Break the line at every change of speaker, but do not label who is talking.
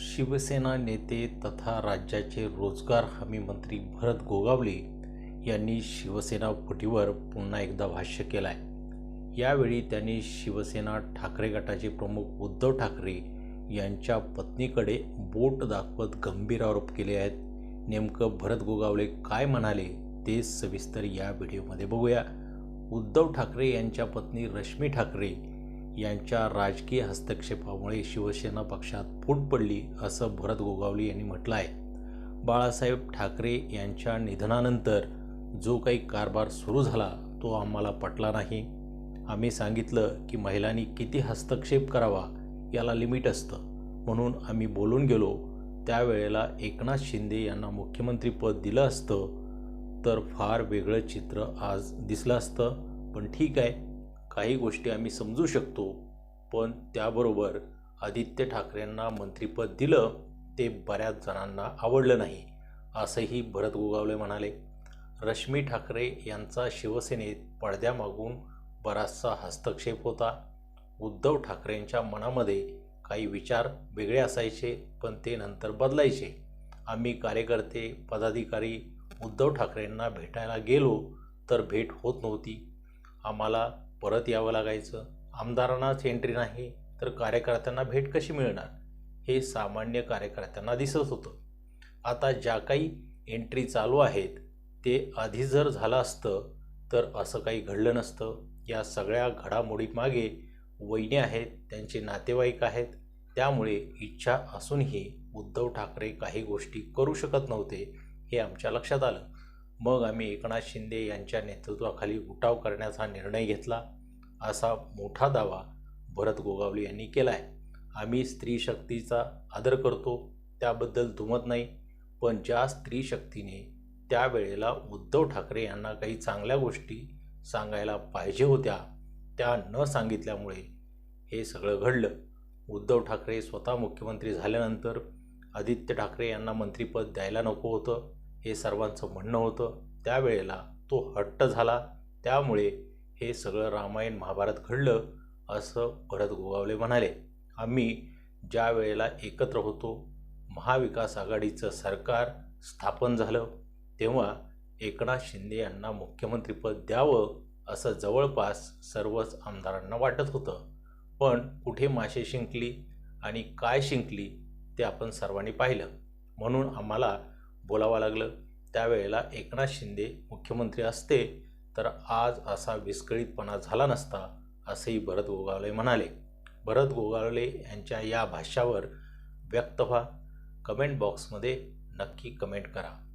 शिवसेना नेते तथा राज्याचे रोजगार हमी मंत्री भरत गोगावले यांनी शिवसेना फुटीवर पुन्हा एकदा भाष्य केलं आहे यावेळी त्यांनी शिवसेना ठाकरे गटाचे प्रमुख उद्धव ठाकरे यांच्या पत्नीकडे बोट दाखवत गंभीर आरोप केले आहेत. नेमकं भरत गोगावले काय म्हणाले ते सविस्तर या व्हिडिओमध्ये बघूया. उद्धव ठाकरे यांच्या पत्नी रश्मी ठाकरे यांच्या राजकीय हस्तक्षेपामुळे शिवसेना पक्षात फूट पडली असं भरत गोगावले यांनी म्हटलं आहे बाळासाहेब ठाकरे यांच्या निधनानंतर जो काही कारभार सुरू झाला तो आम्हाला पटला नाही. आम्ही सांगितलं की महिलांनी किती हस्तक्षेप करावा याला लिमिट असतं. म्हणून आम्ही बोलून गेलो. त्यावेळेला एकनाथ शिंदे यांना मुख्यमंत्रीपद दिलं असतं तर फार वेगळं चित्र आज दिसलं असतं. पण ठीक आहे काही गोष्टी आम्ही समजू शकतो पण त्याबरोबर आदित्य ठाकरेंना मंत्रिपद दिलं ते बऱ्याच जणांना आवडलं नाही असंही भरत गोगावले म्हणाले. रश्मी ठाकरे यांचा शिवसेनेत पडद्यामागून बराचसा हस्तक्षेप होता. उद्धव ठाकरेंच्या मनामध्ये काही विचार वेगळे असायचे पण ते नंतर बदलायचे. आम्ही कार्यकर्ते पदाधिकारी उद्धव ठाकरेंना भेटायला गेलो तर भेट होत नव्हती. आम्हाला परत यावं लागायचं? आमदारांनाच एंट्री नाही तर कार्यकर्त्यांना भेट कशी मिळणार? हे सामान्य कार्यकर्त्यांना दिसत होतं. आता ज्या काही एंट्री चालू आहेत ते आधी जर झालं असतं तर असं काही घडलं नसतं. या सगळ्या घडामोडीमागे वहिनी आहेत त्यांचे नातेवाईक आहेत. त्यामुळे इच्छा असूनही उद्धव ठाकरे काही गोष्टी करू शकत नव्हते हे आमच्या लक्षात आलं. मग आम्ही एकनाथ शिंदे यांच्या नेतृत्वाखाली उठाव करण्याचा निर्णय घेतला. असा मोठा दावा भरत गोगावले यांनी केला आहे आम्ही स्त्री शक्तीचा आदर करतो त्याबद्दल दुमत नाही. पण ज्या स्त्री शक्तीने त्यावेळेला उद्धव ठाकरे यांना काही चांगल्या गोष्टी सांगायला पाहिजे होत्या त्या न सांगितल्यामुळे हे सगळं घडलं. उद्धव ठाकरे स्वतः मुख्यमंत्री झाल्यानंतर आदित्य ठाकरे यांना मंत्रिपद द्यायला नको होतं. हे सर्वांचं म्हणणं होतं. त्यावेळेला तो हट्ट झाला. त्यामुळे हे सगळं रामायण महाभारत घडलं असं भरत गोगावले म्हणाले. आम्ही ज्या वेळेला एकत्र होतो महाविकास आघाडीचं सरकार स्थापन झालं तेव्हा एकनाथ शिंदे यांना मुख्यमंत्रीपद द्यावं असं जवळपास सर्वच आमदारांना वाटत होतं. पण कुठे मासे शिंकली आणि काय शिंकली ते आपण सर्वांनी पाहिलं. म्हणून आम्हाला बोलावं लागलं. त्यावेळेला एकनाथ शिंदे मुख्यमंत्री असते तर आज असा विस्कळीतपणा झाला नसता असंही भरत गोगावले म्हणाले. भरत गोगावले यांच्या या भाष्यावर व्यक्त व्हा. कमेंट बॉक्समध्ये नक्की कमेंट करा.